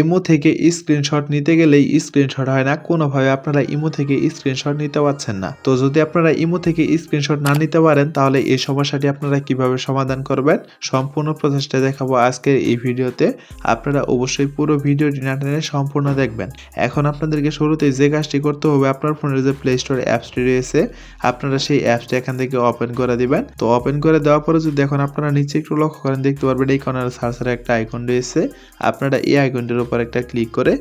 Imo থেকে screenshot নিতে গেলেই স্ক্রিনশট হয় না। কোনোভাবে আপনারা ইমো থেকে স্ক্রিনশট নিতে পারছেন না। তো যদি আপনারা ইমো থেকে স্ক্রিনশট না নিতে পারেন, তাহলে এই সমস্যাটি আপনারা কীভাবে সমাধান করবেন, সম্পূর্ণ প্রচেষ্টা দেখাবো আজকের এই ভিডিওতে। আপনারা অবশ্যই পুরো ভিডিওটি না টেনে সম্পূর্ণ দেখবেন। এখন আপনাদেরকে শুরুতেই যে কাজটি করতে হবে, আপনার ফোনের যে প্লে স্টোর অ্যাপসটি রয়েছে, আপনারা সেই অ্যাপসটি এখান থেকে ওপেন করে দিবেন। তো ওপেন করে দেওয়ার পরে যদি এখন আপনারা নিচে একটু লক্ষ্য করেন, দেখতে পারবেন এই কর্নার সার্চের একটা আইকন রয়েছে। আপনারা এই আইকনটির উপর একটা ক্লিক করে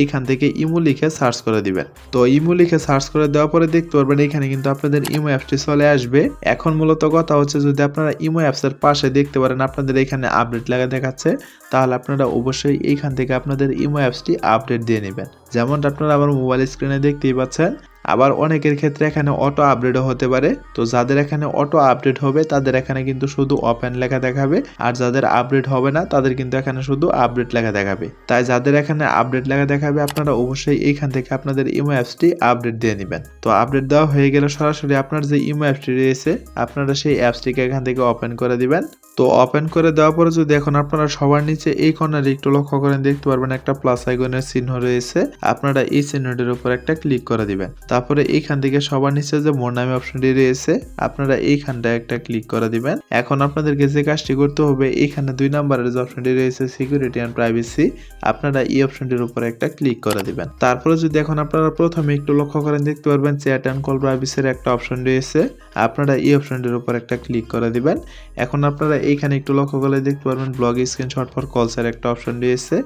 এইখান থেকে ইমো লিখে সার্চ করে দিবেন। তো ইমো লিখে সার্চ করে দেওয়ার পরে দেখতে পারবেন এখানে কিন্তু আপনাদের ইমো অ্যাপসটি চলে আসবে। এখন মূলত কথা হচ্ছে যদি আপনারা ইমো অ্যাপসের পাশে দেখতে পারেন আপনাদের এখানে আপডেট লাগা দেখাচ্ছে, তাহলে আপনারা অবশ্যই এইখান থেকে আপনাদের ইমো অ্যাপসটি আপডেট দিয়ে নেবেন। যেমনটা আপনারা আমার মোবাইল স্ক্রিনে দেখতেই পাচ্ছেন আবার অনেকের ক্ষেত্রে এখানে অটো আপডেটও হতে পারে। তো যাদের এখানে অটো আপডেট হবে, তাদের এখানে কিন্তু শুধু ওপেন লেখা দেখাবে। আর যাদের আপডেট হবে না, তাদের কিন্তু এখানে শুধু আপডেট লেখা দেখাবে। তাই যাদের এখানে আপডেট লেখা দেখাবে, আপনারা অবশ্যই এইখান থেকে আপনাদের ইমো অ্যাপসটি আপডেট দিয়ে নেবেন। তো আপডেট দেওয়া হয়ে গেলে সরাসরি আপনার যে ইমো অ্যাপসটি রয়েছে, আপনারা সেই অ্যাপসটিকে এখান থেকে ওপেন করে দিবেন। তো ওপেন করে দেওয়ার পরে যদি এখন আপনারা সবার নিচে এই কর্নারে একটু লক্ষ্য করেন, দেখতে পারবেন একটা প্লাস আইকনের চিহ্ন রয়েছে। আপনারা এই চিহ্নটির উপর একটা ক্লিক করে দিবেন। তারপরে এইখান থেকে সবার নিচে যে মোর নামে অপশনটি রয়েছে, আপনারা এইখানটায় একটা ক্লিক করে দিবেন। এখন আপনাদেরকে যে কাজটি করতে হবে এইখানে দুই নাম্বারের যে অপশনটি রয়েছে সিকিউরিটি অ্যান্ড প্রাইভেসি আপনারা এই অপশনটির উপর একটা ক্লিক করে দিবেন। তারপরে যদি এখন আপনারা প্রথমে একটু লক্ষ্য করেন, দেখতে পারবেন চ্যাট অ্যান্ড কল প্রাইভেসির একটা অপশন রয়েছে, আপনারা এই অপশনটির উপর একটা ক্লিক করে দিবেন। এখন আপনারা এইখানে একটু লক্ষ্য করলে দেখতে পারবেন ব্লগ স্ক্রিন স্ক্রিনশট ফর কলসের একটা অপশন রয়েছে,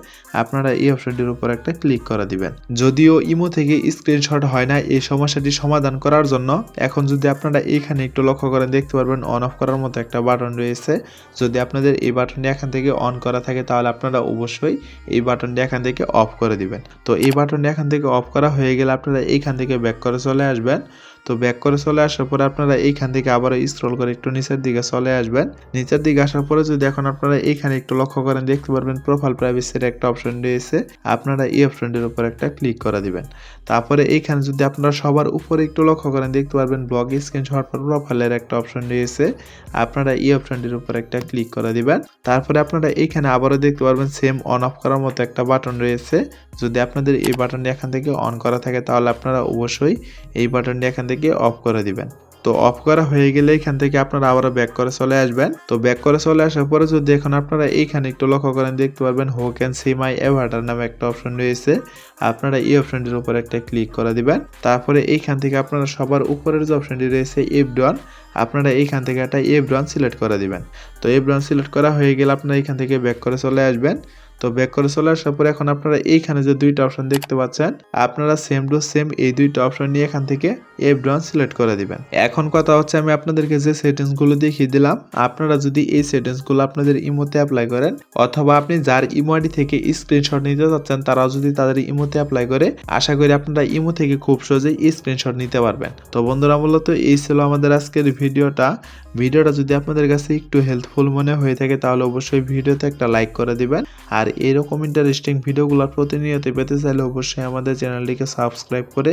আপনারা এই অপশনটির উপর একটা ক্লিক করে দিবেন। যদিও ইমো থেকে স্ক্রিনশট হয় না এই সমস্যাটি সমাধান করার জন্য এখন যদি আপনারা এখানে একটু লক্ষ্য করেন, দেখতে পারবেন অন অফ করার মতো একটা বাটন রয়েছে। যদি আপনাদের এই বাটনটি এখান থেকে অন করা থাকে, তাহলে আপনারা অবশ্যই এই বাটনটি এখান থেকে অফ করে দিবেন। তো এই বাটনটি এখান থেকে অফ করা হয়ে গেলে আপনারা এখান থেকে ব্যাক করে চলে আসবেন। তো ব্যাক করে চলে আসার পরে আপনারা এইখান থেকে আবার স্ক্রল করে একটু নিচের দিকে চলে আসবেন। নিচের দিকে আসার পরে যদি এখন আপনারা এইখানে একটু লক্ষ্য করেন, দেখতে পারবেন প্রোফাইল প্রাইভেসির একটা অপশন রয়েছে। আপনারা এই অপশনটির উপর একটা ক্লিক করে দিবেন। তারপরে এইখানে যদি আপনারা সবার উপরে একটু লক্ষ্য করেন, দেখতে পারবেন ব্লগ স্ক্রিন স্ক্রিনশট ফর প্রোফাইলের একটা অপশন রয়েছে। আপনারা এই অপশনটির উপর একটা ক্লিক করে দিবেন। তারপরে আপনারা এইখানে আবারও দেখতে পারবেন সেম অন অফ করার মতো একটা বাটন রয়েছে। যদি আপনাদের এই বাটনটি এখান থেকে অন করা থাকে, তাহলে আপনারা অবশ্যই এই বাটনটি এখান থেকে অফ করে দিবেন। তো অফ করা হয়ে গেলে এখান থেকে আপনারা আবারও ব্যাক করে চলে আসবেন। তো ব্যাক করে চলে আসার পরে যদি এখন আপনারা এইখানে একটু লক্ষ্য করেন, দেখতে পারবেন হো ক্যান সি মাই এভার্টার নামে একটা অপশন রয়েছে। আপনারা এই অপশনটির উপর একটা ক্লিক করে দিবেন। তারপরে এইখান থেকে আপনারা সবার উপরের যে অপশনটি রয়েছে এফ ডন আপনারা এইখান থেকে একটা এফ ডন সিলেক্ট করে দিবেন। তো এফ ডন সিলেক্ট করা হয়ে গেলে আপনারা এইখান থেকে ব্যাক করে চলে আসবেন। তো ব্যাক করে চলে আসার পরে এখন আপনারা এইখানে যে দুইটা অপশন দেখতে পাচ্ছেন, আপনারা সেম টু সেম এই দুইটা অপশন নিয়ে এখান থেকে এফ ডাউন সিলেক্ট করে দিবেন। এখন কথা হচ্ছে আমি আপনাদেরকে যে সেটিংসগুলো দেখিয়ে দিলাম, আপনারা যদি এই সেটিংসগুলো আপনাদের ইমোতে অ্যাপ্লাই করেন, অথবা আপনি যার ইমো আইডি থেকে স্ক্রিনশট নিতে চাচ্ছেন, তারাও যদি তাদের ইমোতে অ্যাপ্লাই করে, আশা করি আপনারা ইমো থেকে খুব সহজেই স্ক্রিনশট নিতে পারবেন। তো বন্ধুরা, মূলত এই ছিল আমাদের আজকের ভিডিওটা। ভিডিওটা যদি আপনাদের কাছে একটু হেল্পফুল মনে হয়ে থাকে, তাহলে অবশ্যই ভিডিওতে একটা লাইক করে দিবেন। আর এরকম ইন্টারেস্টিং ভিডিওগুলো প্রতিনিয়ত পেতে চাইলে অবশ্যই আমাদের চ্যানেলটিকে সাবস্ক্রাইব করে